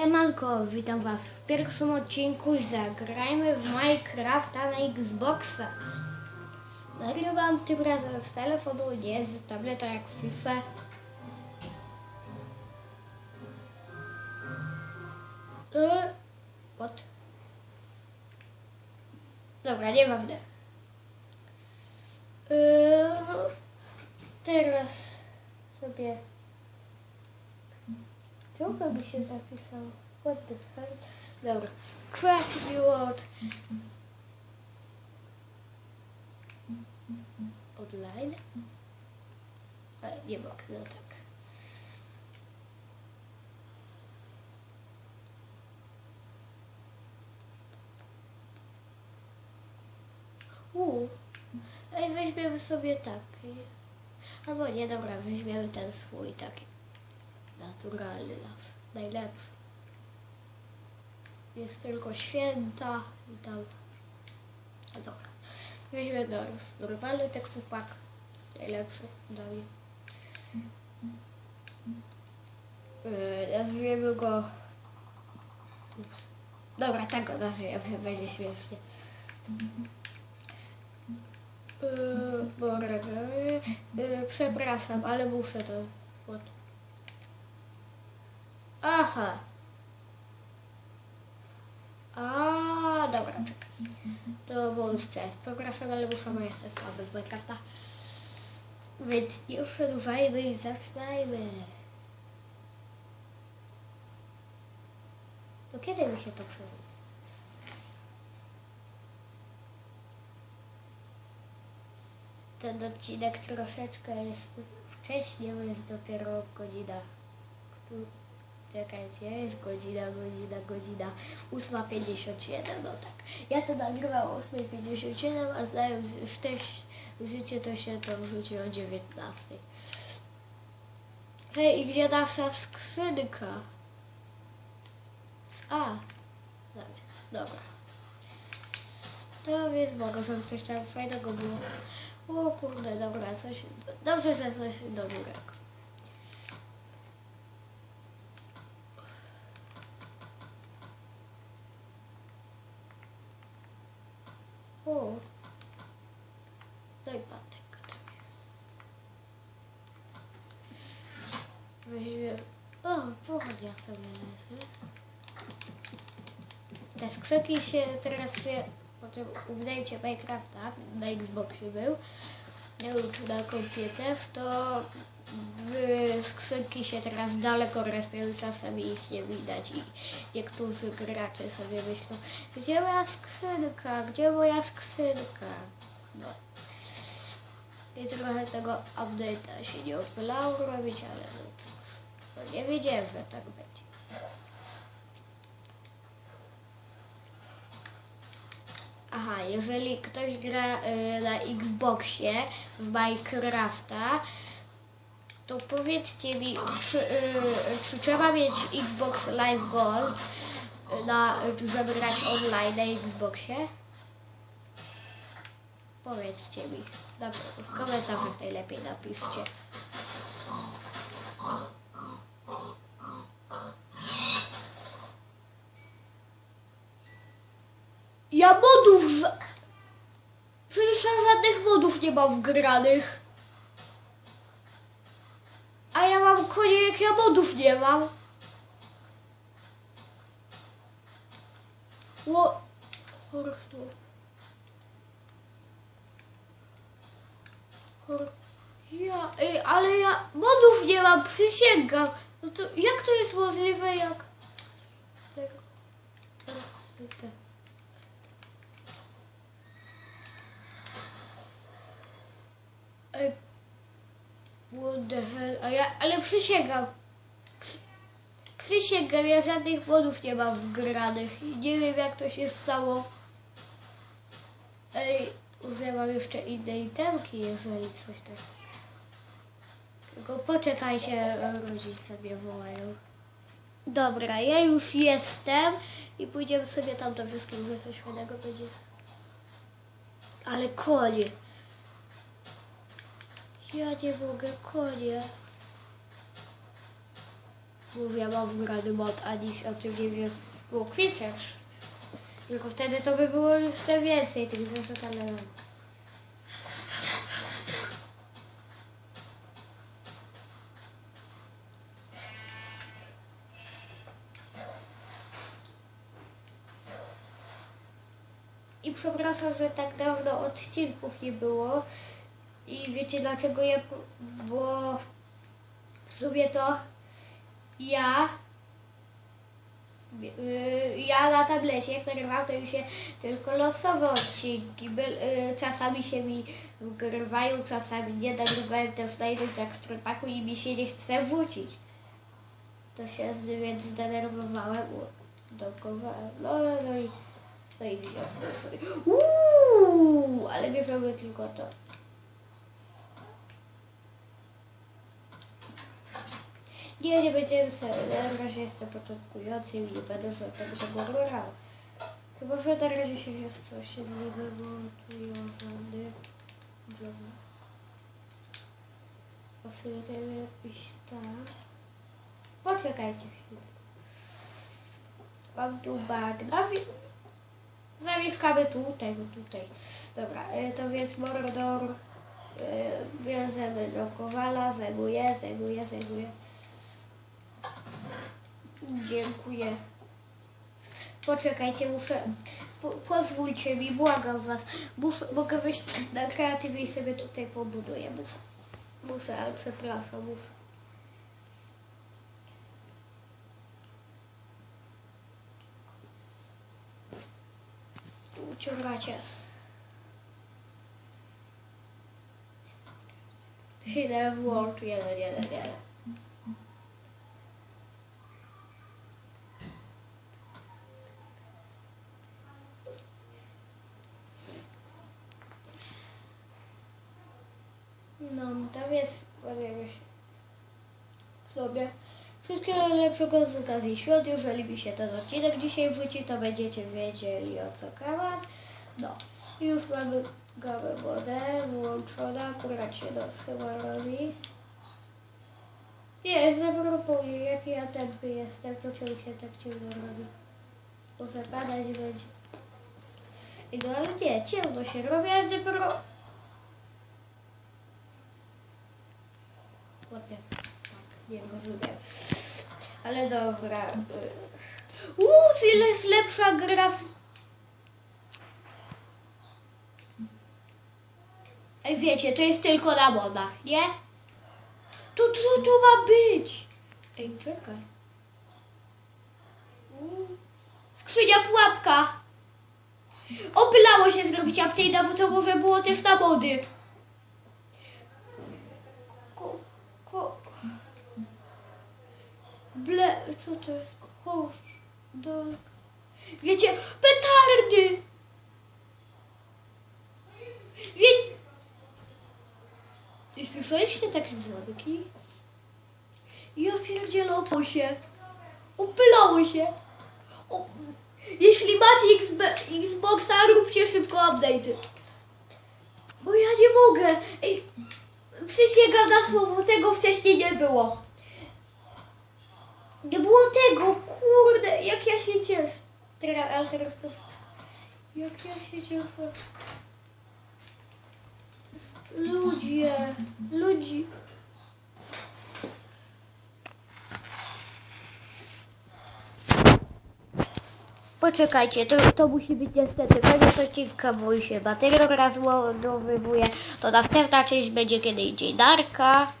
Siemanko, witam was w pierwszym odcinku Zagrajmy w Minecrafta na Xboxa. Nagrywam tym razem z telefonu, nie z tableta jak FIFA. Yy, what? Dobra, nieważne. Yy, teraz sobie co by się zapisało? What the hell? Dobra. Craft World. Online? Ale nie mogę, no tak. Uuu. Ej, weźmiemy sobie taki. Albo nie, dobra, weźmiemy ten swój taki. Naturalny nasz. Najlepszy. Jest tylko święta i tam. A dobra. Weźmiemy no już normalny tekstupak. Najlepszy dla mnie. Yy, nazwiemy go... Ups. Dobra, tak go nazwiemy, będzie śmiesznie. Yy, dobra, yy, przepraszam, ale muszę to... Aha. A, dobra, czekaj. To bonus CS. Przepraszam, ale muszę moje słabe z Minecrafta. Więc nie przedłużajmy i zaczynajmy. To kiedy mi się to przyda? Ten odcinek troszeczkę jest wcześniej, bo jest dopiero godzina. któ- Czekajcie, jest godzina, godzina, godzina 8.57, no tak. Ja to nagrywam o 8.57, a znając też życie, to się to wrzuci o 19. Hej, i gdzie nasza skrzynka? A, dobra. To więc mogę, żeby coś tam fajnego było. O kurde, dobra, coś, dobrze, że coś dobrego. O, daj patek tam jest. Weźmie, o, pochodnia sobie leży. Te skrzynki się teraz po tym update'cie Minecrafta na Xboxie był, na też, to skrzynki się teraz daleko respią, czasami ich nie widać i niektórzy gracze sobie myślą, gdzie moja skrzynka, gdzie moja skrzynka? No. I trochę tego update'a się nie opylało robić, ale no cóż, no nie wiedziałem, że tak będzie. Aha, jeżeli ktoś gra y, na Xboxie w Minecrafta, to powiedzcie mi, czy, y, czy trzeba mieć Xbox Live Gold, y, na, żeby grać online na Xboxie? Powiedzcie mi. W komentarzach najlepiej napiszcie. Ja modów... Ża- Przecież ja żadnych modów nie mam wgranych. A ja mam konie, jak ja modów nie mam. Ło... Horse. Hor... Ja... Ej, ale ja modów nie mam, przysięgam. No to jak to jest możliwe, jak... Tak, tak. Ej, What the hell? A ja, ale przysięgam. Przy- Przysięgam, ja żadnych modów nie mam wgranych. I nie wiem jak to się stało. Ej, mam jeszcze inne itemki, jeżeli coś tak. Tylko poczekajcie, rodzice mnie wołają. Dobra, ja już jestem i pójdziemy sobie tam do wioski, może coś fajnego będzie. Ale konie. Ja nie mogę, konie. Mówię, mam grany mod, a nic o tym nie wiem. Było kwitecz. Tylko wtedy to by było jeszcze więcej tych no. I przepraszam, że tak dawno odcinków nie było. I wiecie dlaczego ja... Bo w sumie to ja yy, ja na tablecie jak nagrywam to mi się tylko losowe odcinki By, yy, czasami się mi wygrywają, czasami nie nagrywałem też na innym tak strepaku i mi się nie chce wrócić. To się z tym więc zdenerwowałem dokowałem no, no i no i wziąłem sobie. Uuu, ale bierzemy tylko to Nie, nie będziemy sobie, na razie jestem początkujący i nie będę sobie tego tego grał. Chyba, że na razie się jest coś nie wymontujący. Dobra. A w sumie to jakiś tak. Poczekajcie chwilę. Mam tu bagna. wi- Zamieszkamy tutaj, bo tutaj. Dobra, e, to więc Mordor. e, Bierzemy do Kowala, zajmuję, zajmuję, zajmuję. Dziękuję. Poczekajcie, muszę... Po, pozwólcie mi, błagam was. Muszę, mogę wejść na kreatywie i sobie tutaj pobuduję. Muszę, muszę ale przepraszam, muszę. Tu Uciąga czas. Hidden World 1, 1, 1. sobie. Wszystkiego najlepszego z okazji świąt. Jeżeli mi się ten odcinek dzisiaj wróci, to będziecie wiedzieli o co kamat. No, już mamy gałę wodę włączona. Akurat się nos chyba robi. Jest, zaproponuję, jak ja tępy jestem, to czemu się tak ciemno robi? Może padać będzie. I no ale nie, ciemno się robi, ale dopiero... What? Nie rozumiem. Ale dobra. y. Uuu, ile jest lepsza gra w... Ej, wiecie, to jest tylko na modach, nie? To co tu ma być? Ej, czekaj. Skrzynia pułapka. Opylało się zrobić update'a, bo to może było też na mody. Ble, co to jest? Kosz, do... Wiecie, petardy! Wie... I słyszeliście takie dzwonki? Ja pierdzielę, opło się. Opylało się. O, jeśli macie XB, Xboxa, róbcie szybko update'y. Bo ja nie mogę. Ej, przysięgam na słowo, tego wcześniej nie było. Nie było tego, kurde, jak ja się cieszę. Teraz, ale teraz to... Jak ja się cieszę. Ludzie, ludzi. Poczekajcie, to, to musi być niestety koniec odcinka, bo się bateria rozładowywuje. To następna część będzie kiedy indziej. Darka.